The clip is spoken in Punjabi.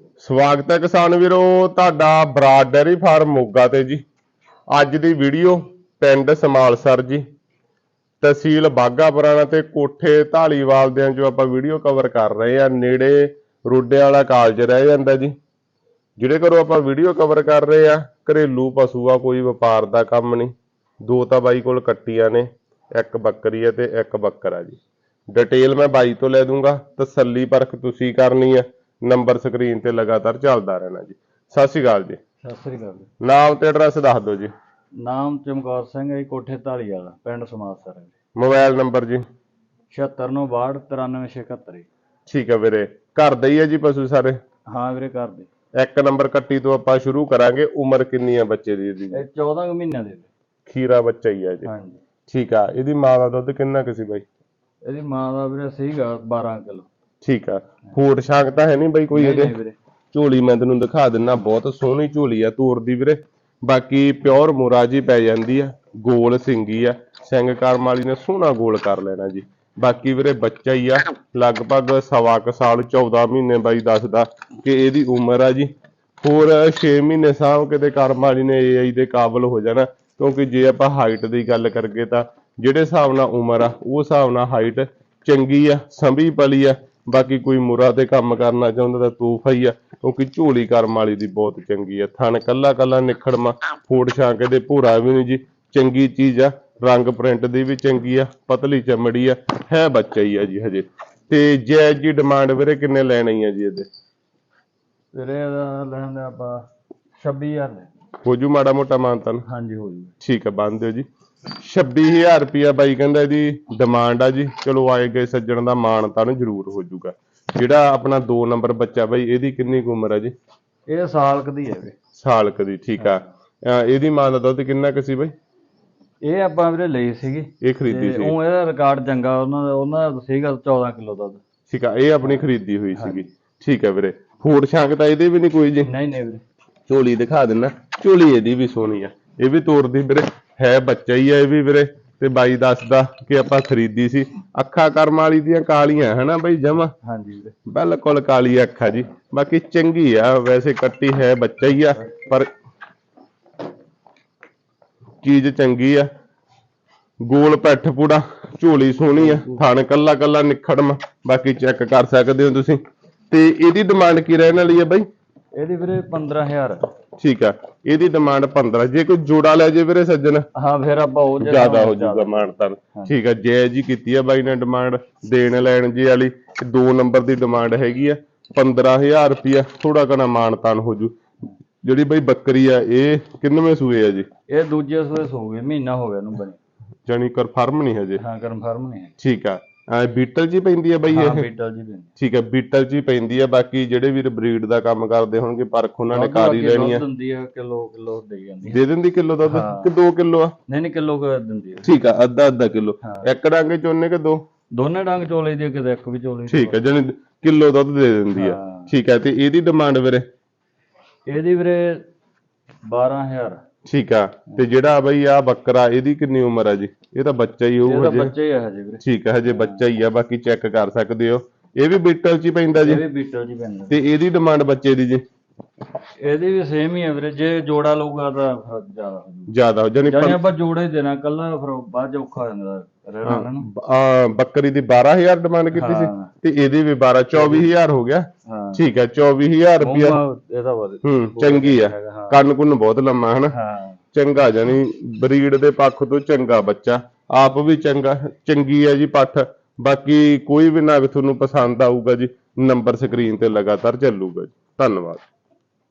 ਸਵਾਗਤ ਹੈ ਕਿਸਾਨ ਵੀਰੋ, ਤੁਹਾਡਾ ਬਰਾਡ ਡੈਰੀ ਫਾਰਮ ਮੋਗਾ ਤੇ ਜੀ। ਅੱਜ ਦੀ ਵੀਡੀਓ ਪਿੰਡ ਸਮਾਲਸਰ ਜੀ। ਤਹਿਸੀਲ ਬਾਗਾ ਤੇ ਕੋਠੇ ਢਾਲੀਵਾਲ ਦੇ ਜੋ ਆਪਾਂ ਵੀਡੀਓ ਕਵਰ ਕਰ ਰਹੇ ਆ, ਨੇੜੇ ਰੋਡੇ ਵਾਲਾ ਕਾਲਜ ਰਹਿ ਜਾਂਦਾ ਜੀ। ਜਿਹੜੇ ਘਰੋਂ ਆਪਾਂ ਵੀਡੀਓ ਕਵਰ ਕਰ ਰਹੇ ਆ, ਘਰੇਲੂ ਪਸ਼ੂ ਆ, ਕੋਈ ਵਪਾਰ ਦਾ ਕੰਮ ਨਹੀਂ। ਦੋ ਤਾਂ ਬਾਈ ਕੋਲ ਕੱਟੀਆਂ ਨੇ, ਇੱਕ ਬੱਕਰੀ ਹੈ ਤੇ ਇੱਕ ਬੱਕਰਾ ਜੀ। ਡਿਟੇਲ ਮੈਂ ਬਾਈ ਤੋਂ ਲੈ ਦੂੰਗਾ, ਤਸੱਲੀ ਪਰਖ ਤੁਸੀਂ ਕਰਨੀ ਹੈ ਨੰਬਰ ਸਕਰੀਨ ਤੇ ਲਗਾਤਾਰ ਚੱਲਦਾ ਰਹਿਣਾ ਜੀ। ਸਤਿ ਸ਼੍ਰੀ ਅਕਾਲ ਜੀ। ਸਤਿ ਸ੍ਰੀ ਅਕਾਲ ਜੀ। ਨਾਮ ਤੇ ਐਡਰੈਸ ਦੱਸ ਦਿਓ ਜੀ। ਨਾਮ ਚਮਕੌਰ ਸਿੰਘ ਹੈ ਜੀ, ਕੋਠੇ ਢਾਲੀ ਵਾਲਾ ਪਿੰਡ ਸਮਾਸਰ। ਮੋਬਾਈਲ ਨੰਬਰ ਜੀ। 7692 93671 ਠੀਕ ਹੈ ਵੀਰੇ। ਘਰ ਦਾ ਹੀ ਹੈ ਜੀ ਪਸ਼ੂ ਸਾਰੇ? ਹਾਂ ਵੀਰੇ ਘਰ ਦੇ। ਇੱਕ ਨੰਬਰ ਕੱਟੀ ਤੋਂ ਆਪਾਂ ਸ਼ੁਰੂ ਕਰਾਂਗੇ ਉਮਰ ਕਿੰਨੀ ਹੈ ਬੱਚੇ ਦੀ ਇਹਦੀ? ਇਹ 14 ਕੁ ਮਹੀਨਿਆਂ ਦੇ ਨੇ। ਖੀਰਾ ਬੱਚਾ ਹੀ ਹੈ ਜੀ। ਹਾਂਜੀ। ਠੀਕ ਆ ਇਹਦੀ ਮਾਂ ਦਾ ਦੁੱਧ ਕਿੰਨਾ ਕੁ ਸੀ ਬਾਈ? ਇਹਦੀ ਮਾਂ ਦਾ ਵੀਰੇ ਸੀਗਾ 12 ਕਿਲੋ। ਠੀਕ ਆ। ਫੂਡ ਸ਼ਾਂਕ ਤਾਂ ਹੈ ਨਹੀਂ ਬਾਈ ਕੋਈ ਇਹਦੇ ਵੀਰੇ। ਝੋਲੀ ਮੈਂ ਤੈਨੂੰ ਦਿਖਾ ਦਿੰਨਾ ਬਹੁਤ ਸੋਹਣੀ ਝੋਲੀ ਆ ਤੋਰ ਦੀ ਵੀਰੇ। ਬਾਕੀ ਪਿਓਰ ਮੁਰਾਜੀ ਪੈ ਜਾਂਦੀ ਆ ਗੋਲ ਸਿੰਗੀ ਆ। ਸਿੰਘ ਕਰਮ ਵਾਲੀ ਨੇ ਸੋਹਣਾ ਗੋਲ ਕਰ ਲੈਣਾ ਜੀ। ਬਾਕੀ ਵੀਰੇ ਬੱਚਾ ਹੀ ਆ ਲਗਭਗ ਸਵਾ ਕੁ ਸਾਲ 14 ਮਹੀਨੇ ਬਾਈ ਦੱਸਦਾ ਕਿ ਇਹਦੀ ਉਮਰ ਆ ਜੀ। ਹੋਰ 6 ਮਹੀਨੇ ਸਾਂਭ ਕੇ ਤੇ ਕਰਮ ਵਾਲੀ ਨੇ AI ਦੇ ਕਾਬਲ ਹੋ ਜਾਣਾ ਕਿਉਂਕਿ ਜੇ ਆਪਾਂ ਹਾਈਟ ਦੀ ਗੱਲ ਕਰਗੇ ਤਾਂ ਜਿਹੜੇ ਹਿਸਾਬ ਨਾਲ ਉਮਰ ਆ ਉਹ ਹਿਸਾਬ ਨਾਲ ਹਾਈਟ ਚੰਗੀ ਆ ਸੰਭੀ ਪਲੀ ਆ। ਬਾਕੀ ਕੋਈ ਮੁਰਾ ਤੇ ਕੰਮ ਕਰਨਾ ਚਾਹੁੰਦਾ ਤਾਂ ਤੂਫਾ ਹੀ ਆ ਕਿਉਂਕਿ ਝੋਲੀ ਕਰਮ ਵਾਲੀ ਦੀ ਬਹੁਤ ਚੰਗੀ ਆ। ਥਣ ਕੱਲਾ ਕੱਲਾ ਨਿਖੜਮਾ ਫੋੜ ਛਾਂਕੇ ਦੇ ਭੂਰਾ ਵੀ ਨਹੀਂ ਜੀ ਚੰਗੀ ਚੀਜ਼ ਆ ਰੰਗ ਪ੍ਰਿੰਟ ਦੀ ਵੀ ਚੰਗੀ ਆ ਪਤਲੀ ਚਮੜੀ ਆ ਹੈ ਬੱਚਾ ਹੀ ਆ ਜੀ ਹਜੇ। ਤੇ ਜੈ ਜੀ ਡਿਮਾਂਡ ਵੀਰੇ ਕਿੰਨੇ ਲੈਣੀ ਆ ਜੀ ਇਹਦੇ? ਵੀਰੇ ਇਹਦਾ ਲੈਣ ਆਪਾਂ 26000 ਦੇ ਹੋ ਜੂ ਮਾੜਾ ਮੋਟਾ ਮਾਨਤਨ? ਹਾਂਜੀ ਹੋ ਜੂ। ਠੀਕ ਆ ਬੰਦ ਦਿਓ ਜੀ। 26000 ਰੁਪਿਆ ਬਾਈ ਕਹਿੰਦਾ ਇਹਦੀ ਡਿਮਾਂਡ ਆ ਜੀ। ਚਲੋ ਆਏ ਗਏ ਸੱਜਣ ਦਾ ਮਾਣ ਤਾਂ ਜ਼ਰੂਰ ਹੋ ਜਾਊਗਾ। ਜਿਹੜਾ ਆਪਣਾ 2 ਨੰਬਰ ਬੱਚਾ ਬਾਈ ਇਹਦੀ ਕਿੰਨੀ ਕੁ ਉਮਰ ਆ ਜੀ? ਇਹ ਸਾਲ ਕੁ ਦੀ ਹੈ ਵੀਰੇ। ਸਾਲ ਕੁ ਦੀ ਠੀਕ ਆ। ਇਹਦੀ ਮਾਂ ਦਾ ਦੁੱਧ ਕਿੰਨਾ ਕੁ ਸੀ ਬਾਈ? ਇਹ ਆਪਾਂ ਵੀਰੇ ਲਈ ਸੀਗੀ। ਇਹ ਖਰੀਦੀ ਸੀ। ਉਹ ਇਹਦਾ ਰਿਕਾਰਡ ਚੰਗਾ ਉਹਨਾਂ ਦਾ ਉਹਨਾਂ ਦਾ ਸੀਗਾ 14 ਕਿਲੋ ਦੁੱਧ। ਠੀਕ ਆ ਇਹ ਆਪਣੀ ਖਰੀਦੀ ਹੋਈ ਸੀਗੀ। ਠੀਕ ਆ ਵੀਰੇ। ਫੂਡ ਛਾਂਕ ਤਾਂ ਇਹਦੇ ਵੀ ਨਹੀਂ ਕੋਈ ਜੀ? ਨਹੀਂ ਨਹੀਂ ਵੀਰੇ। ਝੋਲੀ ਦਿਖਾ ਦਿੰਨਾ। ਝੋਲੀ ਇਹਦੀ ਵੀ ਸੋਹਣੀ ਆ। ਇਹ ਵੀ ਤੋਰਦੀ ਵੀਰੇ। ਹੈ ਬੱਚਾ ਹੀ ਆ ਇਹ ਵੀ ਵੀਰੇ ਤੇ ਬਾਈ ਦੱਸਦਾ ਕਿ ਆਪਾਂ ਖਰੀਦੀ ਸੀ। ਅੱਖਾਂ ਕਰਮ ਵਾਲੀ ਦੀਆਂ ਕਾਲੀਆਂ ਹਨਾ ਬਾਈ ਜਮਾ? ਹਾਂਜੀ ਵੀਰੇ। ਬਿਲਕੁਲ ਕਾਲੀ ਅੱਖਾਂ ਜੀ। ਬਾਕੀ ਚੰਗੀ ਆ ਵੈਸੇ ਕੱਟੀ ਹੈ ਬੱਚਾ ਹੀ ਆ ਪਰ ਚੀਜ਼ ਚੰਗੀ ਆ। ਗੋਲ ਪੈਠ ਪੂੜਾ ਝੋਲੀ ਸੋਹਣੀ ਆ ਥਣ ਕੱਲਾ ਕੱਲਾ ਨਿਖੜਮ ਬਾਕੀ ਚੈੱਕ ਕਰ ਸਕਦੇ ਹੋ ਤੁਸੀਂ। ਤੇ ਇਹਦੀ ਡਿਮਾਂਡ ਕੀ ਰਹਿਣ ਵਾਲੀ ਹੈ ਬਾਈ? ਇਹਦੀ ਵੀਰੇ 15000 ਠੀਕ ਆ ਇਹਦੀ ਡਿਮਾਂਡ 15 ਜੇ ਕੋਈ ਜੋੜਾ ਲੈ ਜੇ ਵੀਰੇ ਸੱਜਣ। ਹਾਂ ਫਿਰ ਆਪਾਂ ਉਹ ਜ਼ਿਆਦਾ ਹੋ ਜਾਊਗਾ ਮਾਨਤਾਨ ਠੀਕ ਆ ਜੈ ਜੀ ਕੀਤੀ ਆ ਬਾਈ ਨੇ ਡਿਮਾਂਡ ਦੇਣ ਲੈਣ ਜੀ ਵਾਲੀ ਤੇ ਦੋ ਨੰਬਰ ਦੀ ਡਿਮਾਂਡ ਹੈਗੀ ਆ 15000 ਰੁਪਿਆ ਥੋੜਾ ਘਣਾ ਮਾਨਤਾਨ ਹੋ ਜੂ। ਜਿਹੜੀ ਬਾਈ ਬੱਕਰੀ ਆ ਇਹ ਕਿੰਨਵੇਂ ਸੂਏ ਆ ਜੀ? ਇਹ ਦੂਜੇ ਸੂਏ ਹੋ ਗਏ ਮਹੀਨਾ ਹੋ ਗਿਆ ਇਹਨੂੰ ਬਣੇ। ਜਾਨੀ ਕਨਫਰਮ ਨਹੀਂ ਹਜੇ। ਹਾਂ ਕਨਫਰਮ ਨਹੀਂ ਠੀਕ ਆ ਐ ਬੀਟਲ ਜੀ ਪੈਂਦੀ ਆ ਬਾਈ ਹਾਂ ਇਹ। ਬੀਟਲ ਜੀ ਵੀ ਠੀਕ ਆ ਬੀਟਲ ਜੀ ਪੈਂਦੀ ਆ ਬਾਕੀ ਜਿਹੜੇ ਵੀਰ ਬਰੀਡ ਦਾ ਕੰਮ ਕਰਦੇ ਹੋਣਗੇ ਪਰਖ ਉਹਨਾਂ ਨੇ ਕਾਰ ਹੀ ਲੈਣੀ ਆ। ਦਿੰਦੀ ਆ ਕਿਲੋ ਕਿਲੋ ਦੇ ਜਾਂਦੀ ਆ। ਦੇ ਦਿੰਦੀ ਕਿਲੋ ਦੁੱਧ? ਹਾਂ। ਕਿ 2 ਕਿਲੋ ਆ? ਨਹੀਂ ਨਹੀਂ ਕਿਲੋ ਦਿੰਦੀ ਆ। ਠੀਕ ਆ ਅੱਧਾ ਅੱਧਾ ਕਿਲੋ। ਹਾਂ। ਇੱਕ ਡਾਂਗੇ ਚੋਨੇ ਕਿ ਦੋ? ਦੋਨੇ ਡੰਗ ਚੋਲੇ ਦੀ ਆ, ਕਿਤੇ ਇੱਕ ਵੀ ਚੋਲੇ ਠੀਕ ਹੈ ਜਾਨੀ ਕਿਲੋ ਦੁੱਧ ਦੇ ਦਿੰਦੀ ਆ। ਹਾਂ। ਠੀਕ ਹੈ ਤੇ ਇਹਦੀ ਡਿਮਾਂਡ ਵੀਰੇ? ਇਹਦੀ ਵੀਰੇ 12000 ਠੀਕ ਆ ਤੇ ਜਿਹੜਾ ਬਈ ਆ ਬੱਕਰਾ ਇਹਦੀ ਕਿੰਨੀ ਉਮਰ ਆ ਜੀ? ਇਹ ਤਾਂ ਬੱਚਾ ਹੀ ਹੋਊ ਇਹਦਾ ਹਜੇ। ਬੱਚੇ ਹੀ ਆ ਹਜੇ ਵੀਰੇ। ਠੀਕ ਹੈ ਹਜੇ ਬੱਚਾ ਹੀ ਆ ਬਾਕੀ ਚੈੱਕ ਕਰ ਸਕਦੇ ਹੋ। ਇਹ ਵੀ ਬੀਟਲ ਚ ਹੀ ਪੈਂਦਾ ਜੀ? ਇਹ ਵੀ ਬੀਟਲ ਜੀ ਪੈਂਦਾ। ਤੇ ਇਹਦੀ ਡਿਮਾਂਡ ਬੱਚੇ ਦੀ ਜੀ? ਇਹਦੀ ਵੀ ਸੇਮ ਹੀ ਆ ਵੀਰੇ ਜੇ ਜੋੜਾ ਲਊਗਾ ਤਾਂ ਫਿਰ ਜ਼ਿਆਦਾ ਹੋ ਜੂ ਜ਼ਿਆਦਾ ਹੋ ਜਾਨੀ ਜਾਨੀ ਆਪਾਂ ਜੋੜੇ ਹੀ ਦੇਣਾ ਕੱਲਾ ਫਿਰ ਬਾਅਦ ਚ ਔਖਾ ਹੋ ਜਾਂਦਾ ਰਹਿਣਾ ਨੂੰ ਆ ਬੱਕਰੀ ਦੀ 12000 ਡਿਮਾਂਡ ਕੀਤੀ ਸੀ ਹਾਂ। ਤੇ ਇਹਦੀ ਵੀ 12 24000 ਹੋ ਗਿਆ। ਹਾਂ। ਠੀਕ ਹੈ 24000 ਰੁਪਿਆ ਇਹਦਾ ਵਧ ਹੂੰ ਚੰਗੀ ਆ। ਹਾਂ ਕੰਨ ਕੁੰਨ ਬਹੁਤ ਲੰਮਾ ਹਨਾ? ਹਾਂ। ਚੰਗਾ ਜਾਨੀ ਬਰੀਡ ਦੇ ਪੱਖ ਤੋਂ ਚੰਗਾ ਬੱਚਾ। ਆਪ ਵੀ ਚੰਗਾ ਚੰਗੀ ਹੈ ਜੀ ਪੱਠ। ਬਾਕੀ ਕੋਈ ਵੀ ਨਗ ਤੁਹਾਨੂੰ ਪਸੰਦ ਆਊਗਾ ਜੀ ਨੰਬਰ ਸਕਰੀਨ ਤੇ ਲਗਾਤਾਰ ਚੱਲੂਗਾ ਜੀ। ਧੰਨਵਾਦ।